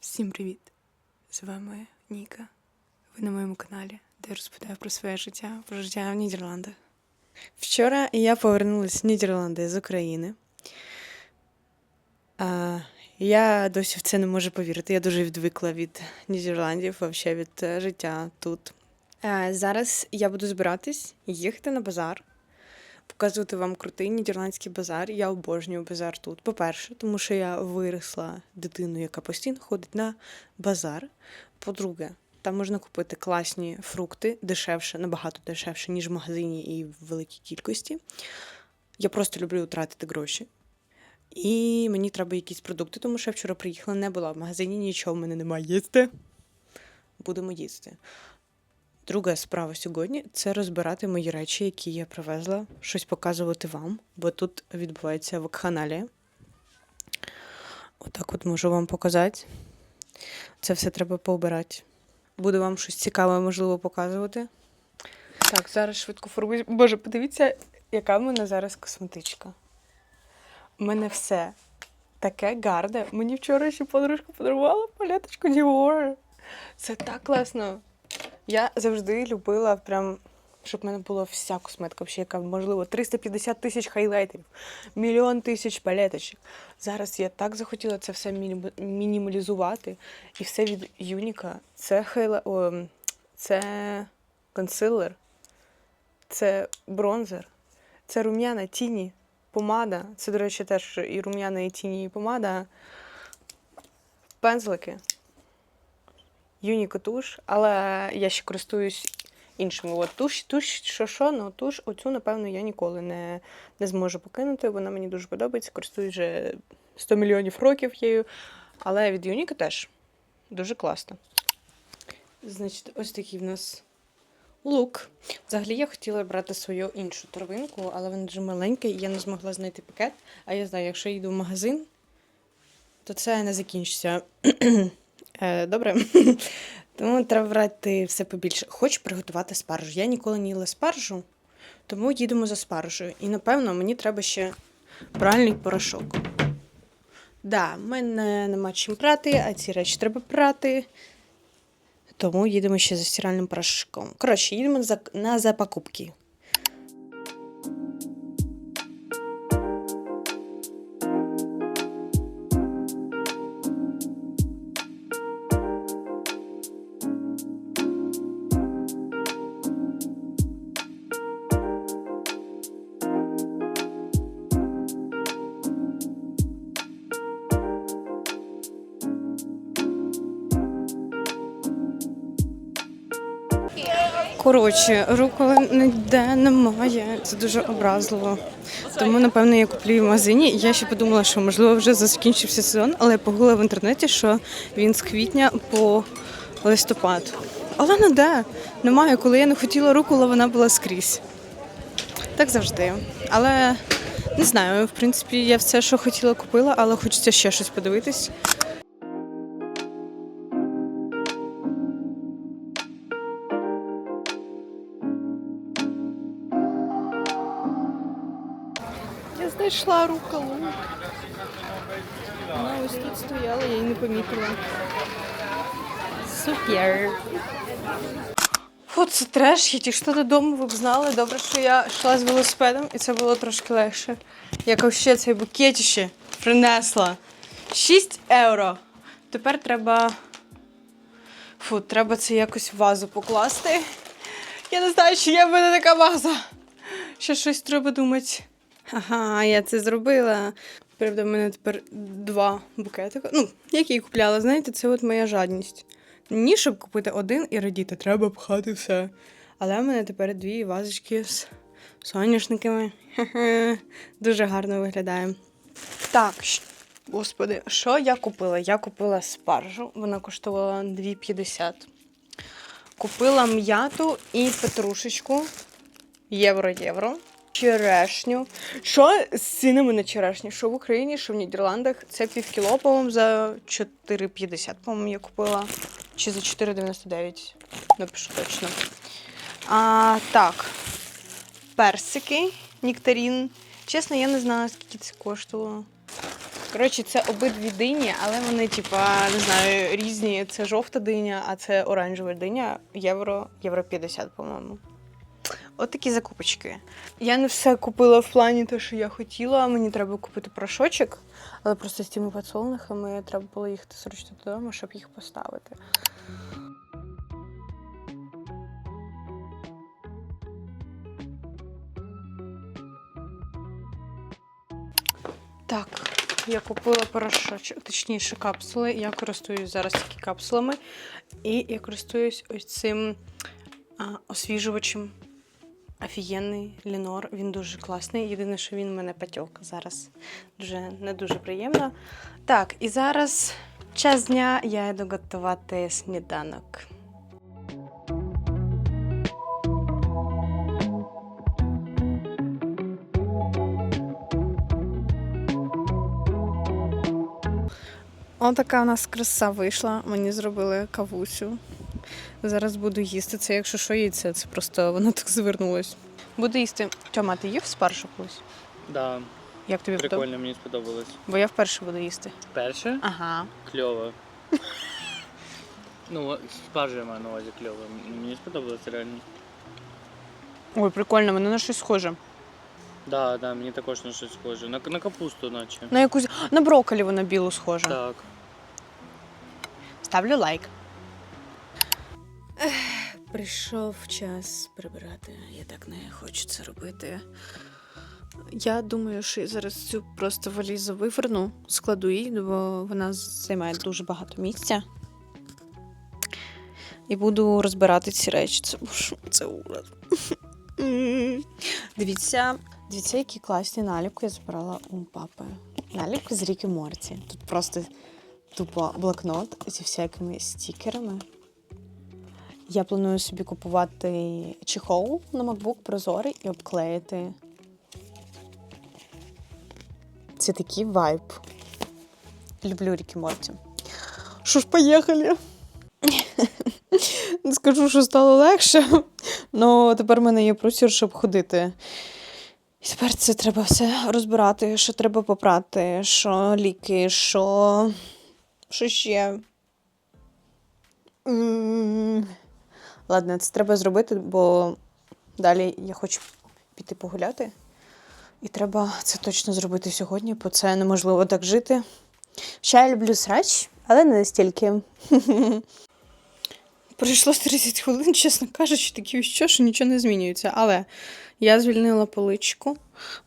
Всім привіт! З вами Ніка. Ви на моєму каналі, де я розповідаю про своє життя, про життя в Нідерландах. Вчора я повернулася в Нідерланди з України. А, я досі в це не можу повірити. Я дуже відвикла від Нідерландів, взагалі від е, життя тут. А, зараз я буду збиратись їхати на базар показувати вам крутий нідерландський базар. Я обожнюю базар тут. По-перше, тому що я виросла дитиною, яка постійно ходить на базар. По-друге, там можна купити класні фрукти дешевше, набагато дешевше, ніж в магазині і в великій кількості. Я просто люблю тратити гроші. І мені треба якісь продукти, тому що я вчора приїхала, не була в магазині, нічого в мене немає їсти. Будемо їсти. Друга справа сьогодні це розбирати мої речі, які я привезла, щось показувати вам, бо тут відбувається вакханалія. Отак от можу вам показати. Це все треба пообирати. Буду вам щось цікаве, можливо, показувати. Так, зараз швидко фарбуюсь. Боже, подивіться, яка в мене зараз косметичка. У мене все таке гарне. Мені вчора ще подружка подарувала палеточку Dior. Це так класно. Я завжди любила прям, щоб в мене була вся косметика, яка можливо 350 тисяч хайлайтерів, мільйон тисяч палеточок. Зараз я так захотіла це все мінімалізувати. І все від Юніка. Це хайлай... О, це консилер, це бронзер, це рум'яна тіні, помада. Це, до речі, теж і рум'яна, і тіні, і помада. Пензлики. Юніко туш, але я ще користуюсь іншими. От туш, туш, що що, ну туш, оцю, напевно, я ніколи не, не зможу покинути. Вона мені дуже подобається. Користуюсь вже 100 мільйонів років її. Але від Юніка теж дуже класно. Значить, ось такий в нас лук. Взагалі я хотіла брати свою іншу торбинку, але вона дуже маленька, і я не змогла знайти пакет. А я знаю, якщо я йду в магазин, то це не закінчиться. Е, Добре. Тому треба брати все побільше. Хочу приготувати спаржу. Я ніколи не їла спаржу, тому їдемо за спаржею. І напевно мені треба ще пральний порошок. Да, в мене нема чим прати, а ці речі треба прати. Тому їдемо ще за стиральним порошком. Коротше, їдемо на запокупки. Коротше, руколи ніде немає. Це дуже образливо. Тому, напевно, я куплю в магазині. Я ще подумала, що можливо вже закінчився сезон, але я погуглила в інтернеті, що він з квітня по листопад. Але не де. Немає. Коли я не хотіла рукола, вона була скрізь. Так завжди. Але не знаю, в принципі, я все, що хотіла, купила, але хочеться ще щось подивитись. Знайшла руколу. Вона ось тут стояла, я її не помітила. Супер. Фу, це треш, я тільки додому, ви б знали. Добре, що я йшла з велосипедом і це було трошки легше. Як вообще цей букетіще принесла. 6 євро. Тепер треба. Фу, треба це якось в вазу покласти. Я не знаю, чи є в мене така ваза. Ще щось треба думати. Ага, я це зробила. Правда, в мене тепер два букетика. Ну, які я купляла, знаєте, це от моя жадність. Ні, щоб купити один і радіти, треба пхати все. Але в мене тепер дві вазочки з соняшниками. Дуже гарно виглядає. Так, господи, що я купила? Я купила спаржу, вона коштувала 2,50. Купила м'яту і петрушечку. Євро-євро. Черешню. Що з цінами на черешню? Що в Україні, що в Нідерландах? Це пів кіло, по-моєму, за 4,50, по-моєму, я купила. Чи за 4,99. Напишу точно. А, так. Персики, нектарін. Чесно, я не знаю, скільки це коштувало. Коротше, це обидві дині, але вони, типа, не знаю, різні. Це жовта диня, а це оранжева диня. Євро, євро 50, по-моєму. От такі закупочки. Я не все купила в плані те, що я хотіла. Мені треба купити порошочок, але просто з тими подсолнухами треба було їхати срочно додому, щоб їх поставити. Так, я купила порошочок, точніше капсули. Я користуюсь зараз тільки капсулами. І я користуюсь ось цим а, освіжувачем. Офігенний Лінор, він дуже класний. Єдине, що він в мене патьок зараз. Дуже не дуже приємно. Так, і зараз час дня я йду готувати сніданок. Отака у нас краса вийшла. Мені зробили кавусю. Зараз буду їсти. Це, якщо що яйце, це просто воно так звернулось. Буду їсти. Тьома, ти їв спершу колись? Да, Як тобі прикольно, мені сподобалось. Бо я вперше буду їсти. Перше Ага. кльово. Ну, спаржа я маю на увазі кльово. Мені сподобалось реально. Ой, прикольно, воно на щось схоже. Да, да, мені також на щось схоже. На, на капусту, наче. На якусь. На брокколі воно білу схоже. Так. Ставлю лайк. Прийшов час прибирати. Я так не хочу це робити. Я думаю, що я зараз цю просто валізу виверну, складу її, бо вона займає дуже багато місця. І буду розбирати ці речі. Це, це ужас. Дивіться, дивіться, які класні наліпки я збирала у папи. Наліпки з Ріки Морті. Тут просто тупо блокнот зі всякими стікерами. Я планую собі купувати чехол на MacBook прозорий і обклеїти. Це такий вайб. Люблю Рікі Морті. Що ж, поїхали? Не скажу, що стало легше, але тепер в мене є простір, щоб ходити. І тепер це треба все розбирати, що треба попрати, що ліки, що. Що ще? М, Ладно, це треба зробити, бо далі я хочу піти погуляти. І треба це точно зробити сьогодні, бо це неможливо так жити. Ще я люблю срач, але не настільки. Пройшло 30 хвилин, чесно кажучи, такі що, що нічого не змінюється. Але я звільнила поличку,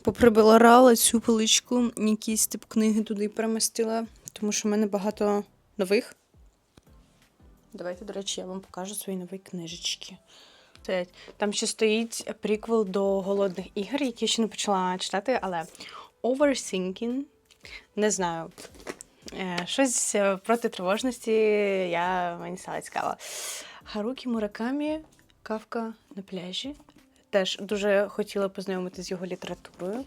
поприбирала цю поличку, якісь тип книги туди перемістила, тому що в мене багато нових. Давайте, до речі, я вам покажу свої нові книжечки. Там ще стоїть приквел до голодних ігор, які я ще не почала читати, але Overthinking, не знаю. Е, Щось е, проти тривожності я мені стало цікаво. Харукі Муракамі, Кавка на пляжі. Теж дуже хотіла познайомитися з його літературою.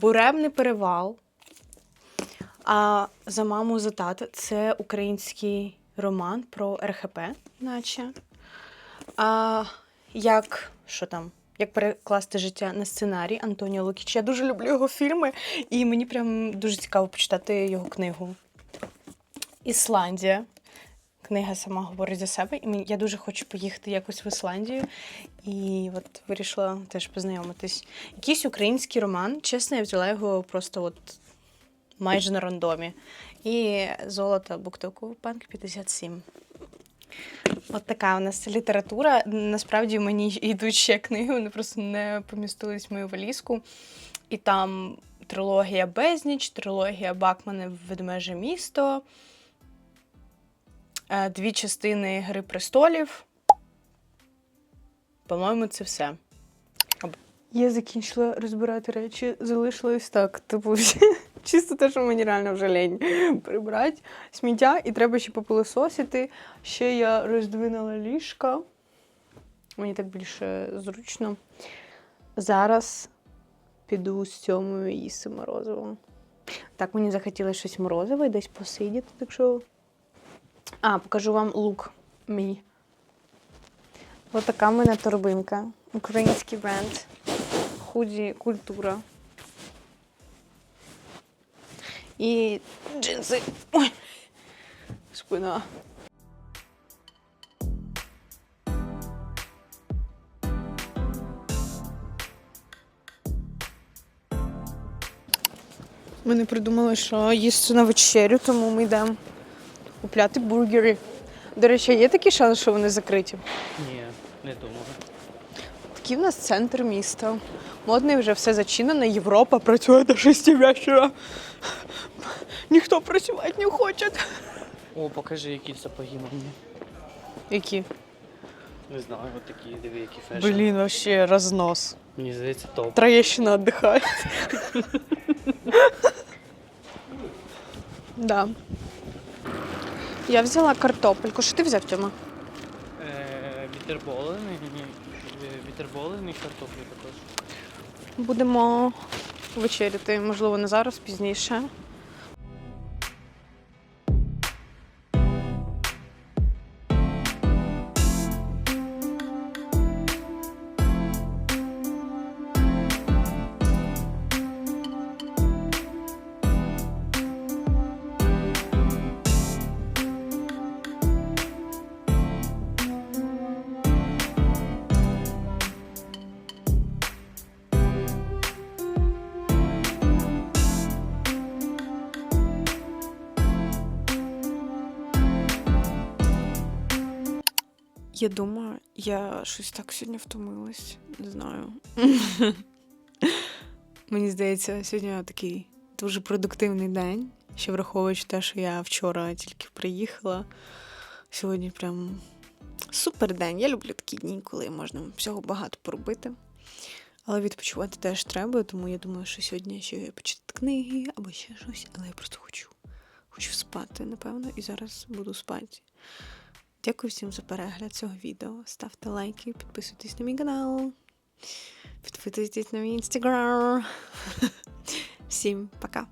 Буремний перевал. А за маму за тата це український роман про РХП, наче. А, як що там? Як перекласти життя на сценарій Антоніо Лукіч. Я дуже люблю його фільми, і мені прям дуже цікаво почитати його книгу. Ісландія. Книга сама говорить за себе. І я дуже хочу поїхати якось в Ісландію. І от вирішила теж познайомитись. Якийсь український роман. Чесно, я взяла його просто от майже на рандомі. І золото буктоку Панк 57. От така у нас література. Насправді мені йдуть ще книги, вони просто не помістились в мою валізку. І там трилогія Безніч, трилогія Бакмана Ведмеже місто, е, дві частини Гри престолів. По-моєму, це все. Я закінчила розбирати речі, залишилось так. Типу, чисто те, що мені реально вже лень прибрати сміття, і треба ще попилососити. Ще я роздвинула ліжка. Мені так більше зручно. Зараз піду з цьому їсти морозиво. Так, мені захотілося щось морозиве, десь посидіти, так що. А, покажу вам лук мій. Ось така в мене торбинка. Український бренд. Худі культура. І джинси. Ой. Спина. Ми не придумали, що їсти на вечерю, тому ми йдемо купляти бургери. До речі, є такий шанс, що вони закриті? Ні, не думаю. Такий в нас центр міста. Модний вже все зачинено, Європа працює до 6 вечора. Ніхто працювати не хоче. О, покажи, які сапоги мені. Які? Не знаю, от такі, диви, які фешн. Блін, вообще рознос. Мені здається, топ. Троєщина віддихає. да. Я взяла картопельку. Що ти взяв, Тьома? Е, Вітерболени, вітерболени і картоплі також. Будемо вечеряти, можливо, не зараз, пізніше. Я думаю, я щось так сьогодні втомилась. Не знаю. Мені здається, сьогодні такий дуже продуктивний день. Ще враховуючи те, що я вчора тільки приїхала. Сьогодні прям супер день. Я люблю такі дні, коли можна всього багато поробити. Але відпочивати теж треба, тому я думаю, що сьогодні ще почитати книги або ще щось, але я просто хочу. Хочу спати, напевно, і зараз буду спати. Дякую всім за перегляд цього відео. Ставте лайки, підписуйтесь на мій канал, підписуйтесь на мій інстаграм. Всім пока!